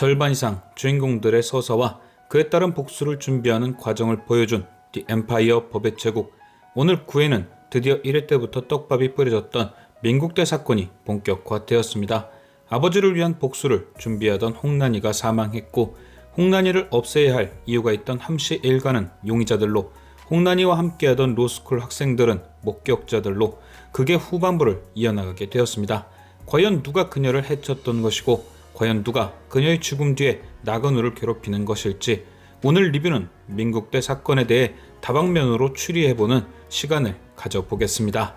절반 이상 주인공들의 서사와 그에 따른 복수를 준비하는 과정을 보여준 디 엠파이어 법의 제국 오늘 9회는 드디어 1회 때부터 떡밥이 뿌려졌던 민국대 사건이 본격화되었습니다. 아버지를 위한 복수를 준비하던 홍난이가 사망했고 홍난이를 없애야 할 이유가 있던 함씨 일가는 용의자들로 홍난이와 함께하던 로스쿨 학생들은 목격자들로 극의 후반부를 이어나가게 되었습니다. 과연 누가 그녀를 해쳤던 것이고 과연 누가 그녀의 죽음 뒤에 나건우를 괴롭히는 것일지 오늘 리뷰는 민국대 사건에 대해 다방면으로 추리해보는 시간을 가져보겠습니다.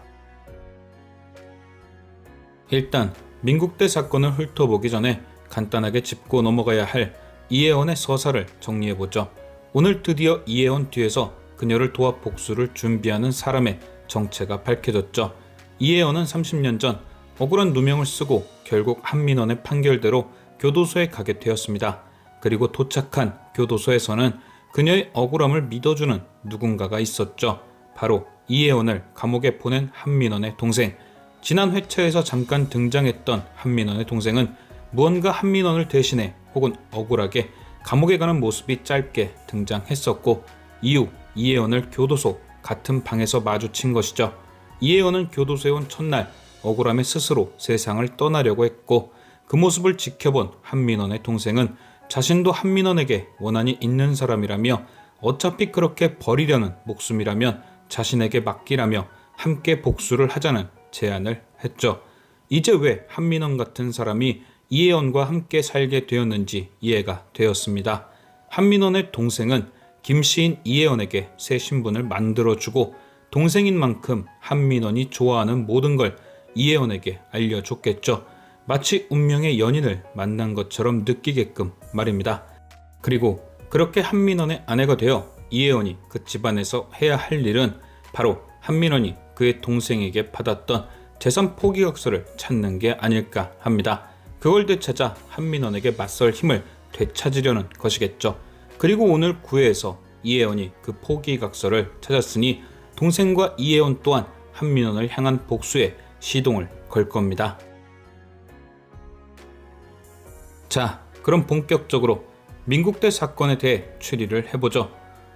일단 민국대 사건을 훑어보기 전에 간단하게 짚고 넘어가야 할 이혜원의 서사를 정리해보죠. 오늘 드디어 이혜원 뒤에서 그녀를 도와 복수를 준비하는 사람의 정체가 밝혀졌죠. 이혜원은 30년 전 억울한 누명을 쓰고 결국 한민원의 판결대로 교도소에 가게 되었습니다. 그리고 도착한 교도소에서는 그녀의 억울함을 믿어주는 누군가가 있었죠. 바로 이혜원을 감옥에 보낸 한민원의 동생. 지난 회차에서 잠깐 등장했던 한민원의 동생은 무언가 한민원을 대신해 혹은 억울하게 감옥에 가는 모습이 짧게 등장했었고 이후 이혜원을 교도소 같은 방에서 마주친 것이죠. 이혜원은 교도소에 온 첫날 억울함에 스스로 세상을 떠나려고 했고 그 모습을 지켜본 한민원의 동생은 자신도 한민원에게 원한이 있는 사람이라며 어차피 그렇게 버리려는 목숨이라면 자신에게 맡기라며 함께 복수를 하자는 제안을 했죠. 이제 왜 한민원 같은 사람이 이혜원과 함께 살게 되었는지 이해가 되었습니다. 한민원의 동생은 김시인 이혜원에게 새 신분을 만들어주고 동생인 만큼 한민원이 좋아하는 모든 걸 이혜원에게 알려줬겠죠. 마치 운명의 연인을 만난 것처럼 느끼게끔 말입니다. 그리고 그렇게 한민원의 아내가 되어 이혜원이 그 집안에서 해야 할 일은 바로 한민원이 그의 동생에게 받았던 재산 포기 각서를 찾는 게 아닐까 합니다. 그걸 되찾아 한민원에게 맞설 힘을 되찾으려는 것이겠죠. 그리고 오늘 9회에서 이혜원이 그 포기 각서를 찾았으니 동생과 이혜원 또한 한민원을 향한 복수에 시동을 걸 겁니다. 자, 그럼 본격적으로 민국대 사건에 대해 추리를 해보죠.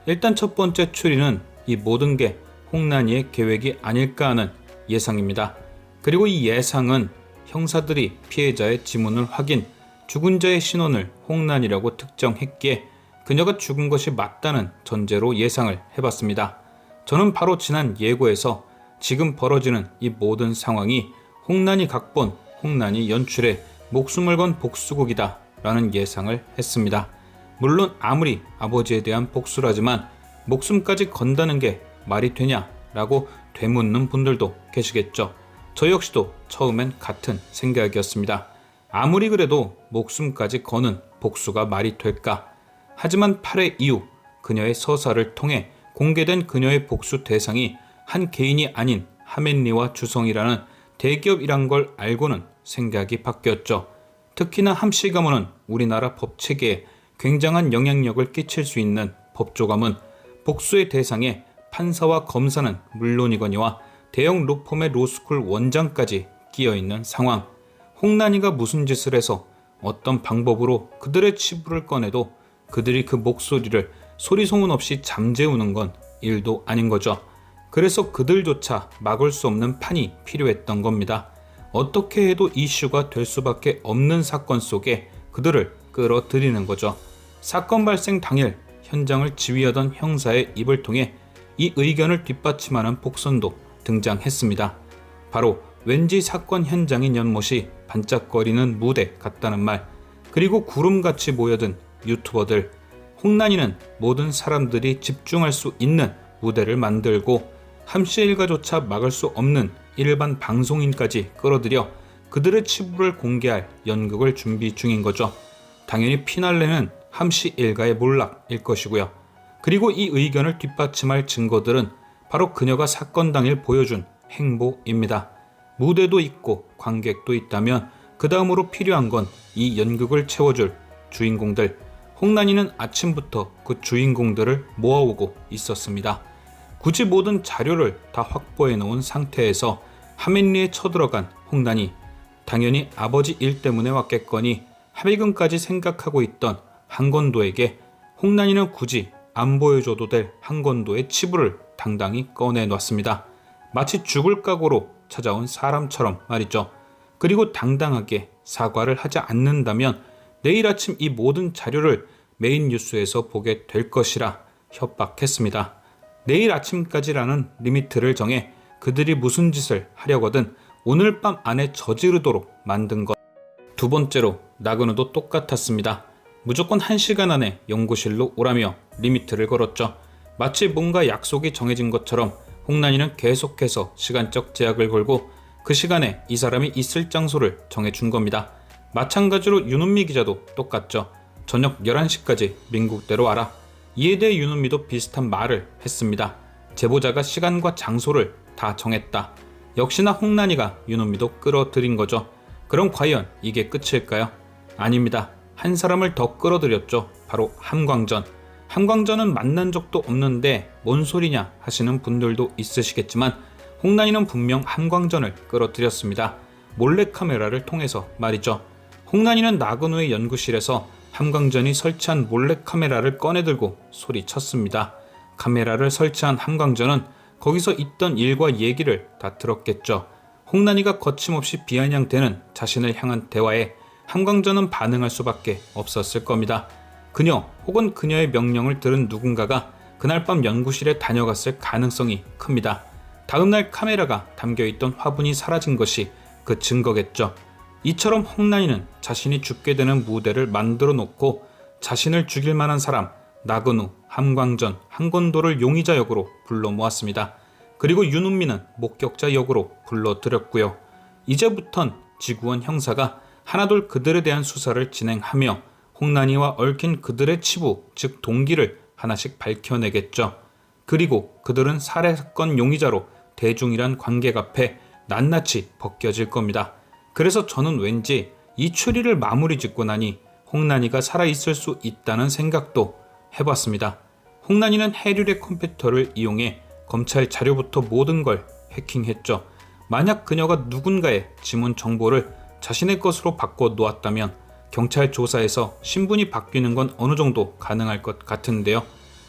일단 첫 번째 추리는 이 모든 게 홍난이의 계획이 아닐까 하는 예상입니다. 그리고 이 예상은 형사들이 피해자의 지문을 확인, 죽은 자의 신원을 홍난이라고 특정했기에 그녀가 죽은 것이 맞다는 전제로 예상을 해봤습니다. 저는 바로 지난 예고에서 지금 벌어지는 이 모든 상황이 홍난이 각본, 홍난이 연출의 목숨을 건 복수극이다 라는 예상을 했습니다. 물론 아무리 아버지에 대한 복수라지만 목숨까지 건다는 게 말이 되냐 라고 되묻는 분들도 계시겠죠. 저 역시도 처음엔 같은 생각이었습니다. 아무리 그래도 목숨까지 거는 복수가 말이 될까? 하지만 8회 이후 그녀의 서사를 통해 공개된 그녀의 복수 대상이 한 개인이 아닌 하멘리와 주성이라는 대기업이란 걸 알고는 생각이 바뀌었죠. 특히나 함씨 가문은 우리나라 법 체계에 굉장한 영향력을 끼칠 수 있는 법조감은 복수의 대상에 판사와 검사는 물론이거니와 대형 로펌의 로스쿨 원장까지 끼어 있는 상황. 홍난이가 무슨 짓을 해서 어떤 방법으로 그들의 치부를 꺼내도 그들이 그 목소리를 소리 소문 없이 잠재우는 건 일도 아닌 거죠. 그래서 그들조차 막을 수 없는 판이 필요했던 겁니다. 어떻게 해도 이슈가 될 수밖에 없는 사건 속에 그들을 끌어들이는 거죠. 사건 발생 당일 현장을 지휘하던 형사의 입을 통해 이 의견을 뒷받침하는 복선도 등장했습니다. 바로 왠지 사건 현장인 연못이 반짝거리는 무대 같다는 말, 그리고 구름같이 모여든 유튜버들, 홍난이는 모든 사람들이 집중할 수 있는 무대를 만들고 함씨 일가조차 막을 수 없는 일반 방송인까지 끌어들여 그들의 치부를 공개할 연극을 준비 중인 거죠. 당연히 피날레는 함씨 일가의 몰락일 것이고요. 그리고 이 의견을 뒷받침할 증거들은 바로 그녀가 사건 당일 보여준 행보입니다. 무대도 있고 관객도 있다면 그 다음으로 필요한 건 이 연극을 채워줄 주인공들. 홍난이는 아침부터 그 주인공들을 모아오고 있었습니다. 굳이 모든 자료를 다 확보해 놓은 상태에서 하민리에 쳐들어간 홍난이 당연히 아버지 일 때문에 왔겠거니 합의금까지 생각하고 있던 한건도에게 홍난이는 굳이 안 보여줘도 될 한건도의 치부를 당당히 꺼내놨습니다. 마치 죽을 각오로 찾아온 사람처럼 말이죠. 그리고 당당하게 사과를 하지 않는다면 내일 아침 이 모든 자료를 메인 뉴스에서 보게 될 것이라 협박했습니다. 내일 아침까지라는 리미트를 정해 그들이 무슨 짓을 하려거든 오늘 밤 안에 저지르도록 만든 것. 두 번째로 나그누도 똑같았습니다. 무조건 1시간 안에 연구실로 오라며 리미트를 걸었죠. 마치 뭔가 약속이 정해진 것처럼 홍난이는 계속해서 시간적 제약을 걸고 그 시간에 이 사람이 있을 장소를 정해준 겁니다. 마찬가지로 윤은미 기자도 똑같죠. 저녁 11시까지 민국대로 와라. 이에 대해 윤은미도 비슷한 말을 했습니다. 제보자가 시간과 장소를 다 정했다. 역시나 홍난이가 윤은미도 끌어들인 거죠. 그럼 과연 이게 끝일까요? 아닙니다. 한 사람을 더 끌어들였죠. 바로 함광전. 함광전은 만난 적도 없는데 뭔 소리냐 하시는 분들도 있으시겠지만 홍난이는 분명 함광전을 끌어들였습니다. 몰래카메라를 통해서 말이죠. 홍난이는 나그노의 연구실에서 함광전이 설치한 몰래카메라를 꺼내들고 소리쳤습니다. 카메라를 설치한 함광전은 거기서 있던 일과 얘기를 다 들었겠죠. 홍난이가 거침없이 비아냥대는 자신을 향한 대화에 함광전은 반응할 수밖에 없었을 겁니다. 그녀 혹은 그녀의 명령을 들은 누군가가 그날 밤 연구실에 다녀갔을 가능성이 큽니다. 다음날 카메라가 담겨있던 화분이 사라진 것이 그 증거겠죠. 이처럼 홍난이는 자신이 죽게 되는 무대를 만들어 놓고 자신을 죽일 만한 사람 나근우, 함광전, 한건도를 용의자 역으로 불러 모았습니다. 그리고 윤은미는 목격자 역으로 불러들였고요. 이제부턴 지구원 형사가 하나둘 그들에 대한 수사를 진행하며 홍난이와 얽힌 그들의 치부, 즉 동기를 하나씩 밝혀내겠죠. 그리고 그들은 살해 사건 용의자로 대중이란 관객 앞에 낱낱이 벗겨질 겁니다. 그래서 저는 왠지 이 추리를 마무리 짓고 나니 홍난이가 살아있을 수 있다는 생각도 해봤습니다. 홍난이는 해륜의 컴퓨터를 이용해 검찰 자료부터 모든 걸 해킹했죠. 만약 그녀가 누군가의 지문 정보를 자신의 것으로 바꿔 놓았다면 경찰 조사에서 신분이 바뀌는 건 어느 정도 가능할 것 같은데요.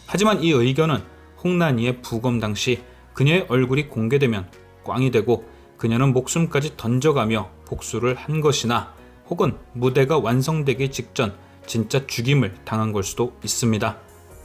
하지만 이 의견은 홍난이의 부검 당시 그녀의 얼굴이 공개되면 꽝이 되고 그녀는 목숨까지 던져가며 복수를 한 것이나 혹은 무대가 완성되기 직전 진짜 죽임을 당한 걸 수도 있습니다.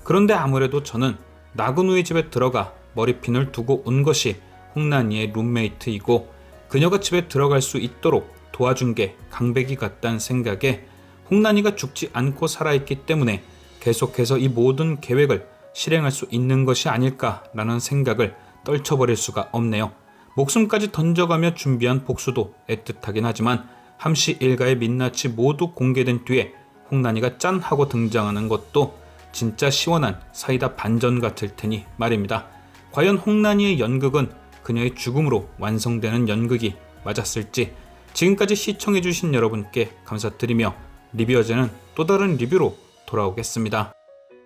그런데 아무래도 저는 나그누의 집에 들어가 머리핀을 두고 온 것이 홍난이의 룸메이트이고 그녀가 집에 들어갈 수 있도록 도와준 게 강백이 같다는 생각에 홍난이가 죽지 않고 살아있기 때문에 계속해서 이 모든 계획을 실행할 수 있는 것이 아닐까라는 생각을 떨쳐버릴 수가 없네요. 목숨까지 던져가며 준비한 복수도 애틋하긴 하지만 함씨 일가의 민낯이 모두 공개된 뒤에 홍난이가 짠 하고 등장하는 것도 진짜 시원한 사이다 반전 같을 테니 말입니다. 과연 홍난이의 연극은 그녀의 죽음으로 완성되는 연극이 맞았을지 지금까지 시청해주신 여러분께 감사드리며 리뷰어제는 또 다른 리뷰로 돌아오겠습니다.